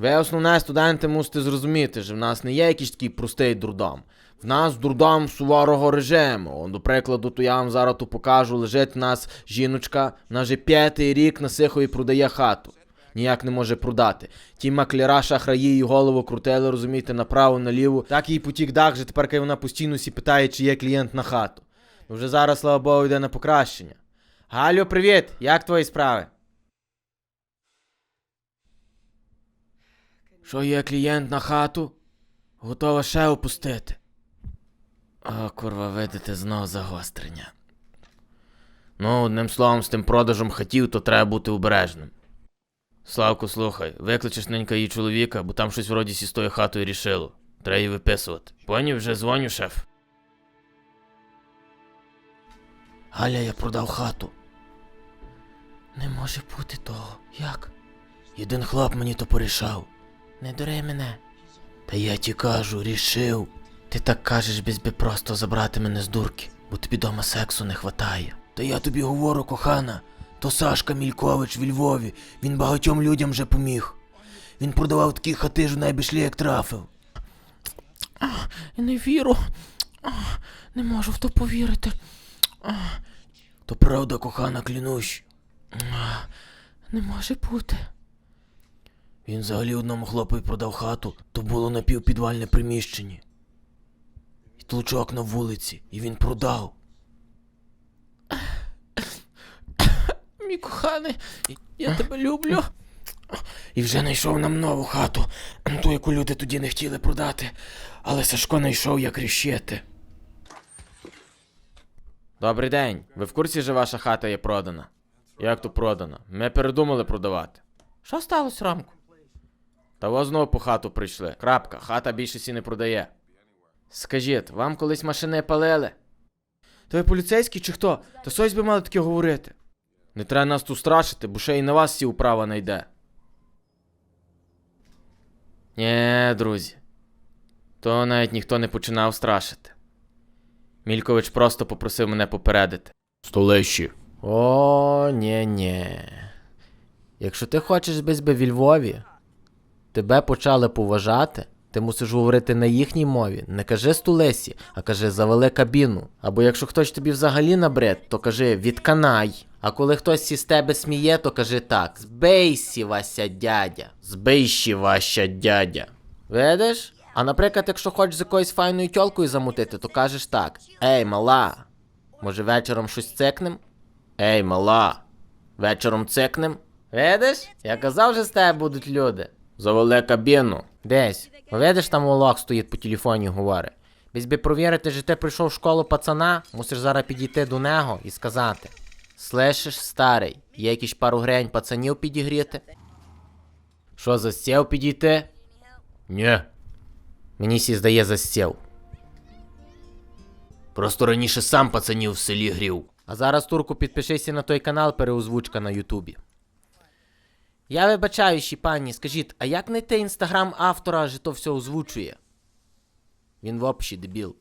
Ви, основне, студенти, мусите зрозуміти, що в нас не є якийсь такий простий дурдом. В нас дурдом суворого режиму. До прикладу, то я вам зараз тут покажу, лежить в нас жіночка, вона вже п'ятий рік на Сихові продає хату. Ніяк не може продати. Ті маклера шахраї її голову крутили, розумієте, направо, наліво. Так їй потік дах, що тепер вона постійно сі питає, чи є клієнт на хату. Вже зараз, слава Богу, йде на покращення. Галю, привіт! Як твої справи? Що є клієнт на хату? Готова ще опустити. О, курва, видите, знов загострення. Ну, одним словом, з тим продажем хатів, то треба бути обережним. Славку, слухай, викличеш ненька її чоловіка, бо там щось вроді сі з тою хатою рішило. Треба її виписувати. Поняв, вже дзвоню, шеф. Галя, я продав хату. Не може бути того. Як? Єдин хлоп мені то порішав. Не дури мене. Та я ті кажу, рішив. Ти так кажеш, без би просто забрати мене з дурки, бо тобі дома сексу не хватає. Та я тобі говорю, кохана, то Сашка Мількович в Львові, він багатьом людям вже поміг. Він продавав такі хати ж найбішлі, як трафив. Я не віру. Не можу в то повірити. То правда, кохана, клянусь. Не може бути. Він взагалі одному хлопові продав хату, то було напівпідвальне приміщення. І тлучок на вулиці, і він продав. Мій коханий, я тебе люблю. І вже знайшов нам нову хату, ту, яку люди тоді не хотіли продати, але Сашко знайшов, як рішити. Добрий день. Ви в курсі, що ваша хата є продана? Як то продана? Ми передумали продавати. Що сталося, Ромку? Та во знову по хату прийшли. Крапка, хата більше сі не продає. Скажіть, вам колись машини палили? То ви поліцейський чи хто? Та щось би мали таке говорити. Не треба нас тут страшити, бо ще й на вас всі управа найде. Нє, друзі. То навіть ніхто не починав страшити. Мількович просто попросив мене попередити. Столищі. О, ні ні Якщо ти хочеш без би в Львові, тебе почали поважати, ти мусиш говорити на їхній мові. Не кажи стулесі, а кажи завели кабіну. Або якщо хтось тобі взагалі набред, то кажи відканай. А коли хтось із тебе сміє, то кажи так: Збейсі, Вася дядя. Збейші, Вася дядя. Видиш? А наприклад, якщо хочеш з якоюсь файною тьолкою замутити, то кажеш так: Ей, мала, може вечором щось цикнем? Ей, мала, вечором цикнем? Видиш? Я казав, що з тебе будуть люди. Завели кабіну. Десь. Видиш, там Олог стоїть по телефоні говорить. Без би провірити, що ти прийшов в школу пацана, мусиш зараз підійти до нього і сказати: Слышиш, старий, є якісь пару грень пацанів підігріти? Що, за стіл підійти? Ні. Мені сі здає за. Просто раніше сам пацанів в селі грів. А зараз, турку, підпишися на той канал, переозвучка на Ютубі. Я вибачаюся, пані, скажіть, а як знайти інстаграм автора, що то все озвучує? Він вообще дебіл.